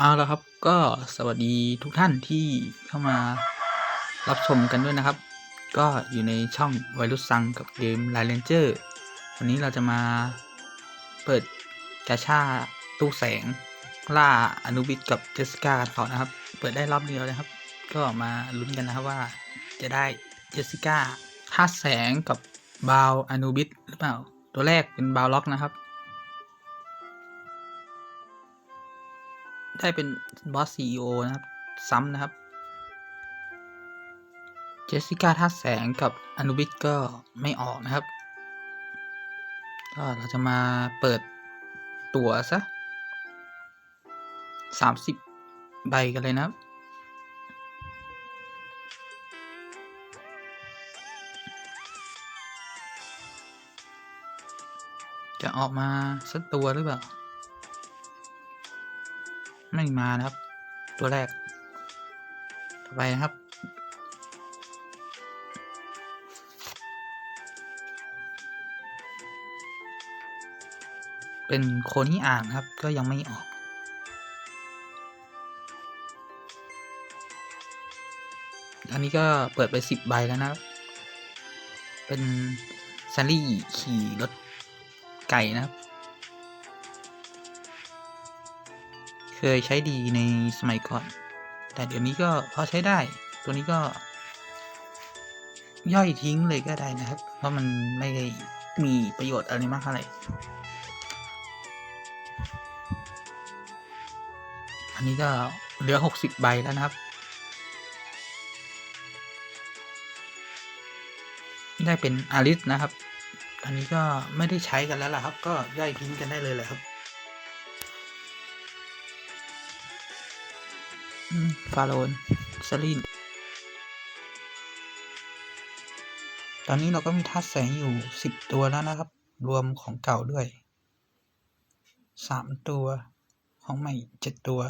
เอาละครับก็สวัสดีทุกท่านที่เข้ามารับชมกันด้วยนะครับ ก็อยู่ในช่องไวรุสซังกับเกมไลเลนเจอร์วันนี้เราจะมาเปิดกาชาตู้แสง ล่าอนุบิดกับเจสสิก้ากันต่อนะครับ เปิดได้รอบเดียวนะครับ ก็มาลุ้นกันนะครับว่าจะได้เจสสิก้าธาตุแสงกับบาวอนุบิดหรือเปล่า ตัวแรกเป็นบาวล็อกนะครับ ได้เป็นบอสซีอนะครับ ซ้ำนะครับ เจสสิก้าท่าแสงกับอนุบิดก็ไม่ออกนะครับ ก็เราจะมาเปิดตั๋วซะสามสิบใบกันเลยนะครับ จะออกมาสักตัวหรือเปล่า ไม่มานะครับ ตัวแรก ต่อไปนะครับ เป็นโคนี่อ่างครับ ก็ยังไม่ออก อันนี้ก็เปิดไปสิบใบแล้วนะครับ เป็นซารี่ขี่รถไก่นะครับ เคยใช้ดีในสมัยก่อน แต่เดี๋ยวนี้ก็พอใช้ได้ ตัวนี้ก็ ย่อยทิ้งเลยก็ได้นะครับ เพราะมันไม่ได้มีประโยชน์อะไรมากเท่าไหร่อันนี้ก็เหลือหกสิบใบแล้วนะครับ ได้เป็นอาริสนะครับ อันนี้ก็ไม่ได้ใช้กันแล้วล่ะครับ ก็ย่อยทิ้งกันได้เลยแหละครับ ฟาโรนซาลินตอนนี้เราก็มีธาตุแสงอยู่สิบตัวแล้วนะครับ รวมของเก่าด้วยสามตัว ของใหม่เจ็ดตัว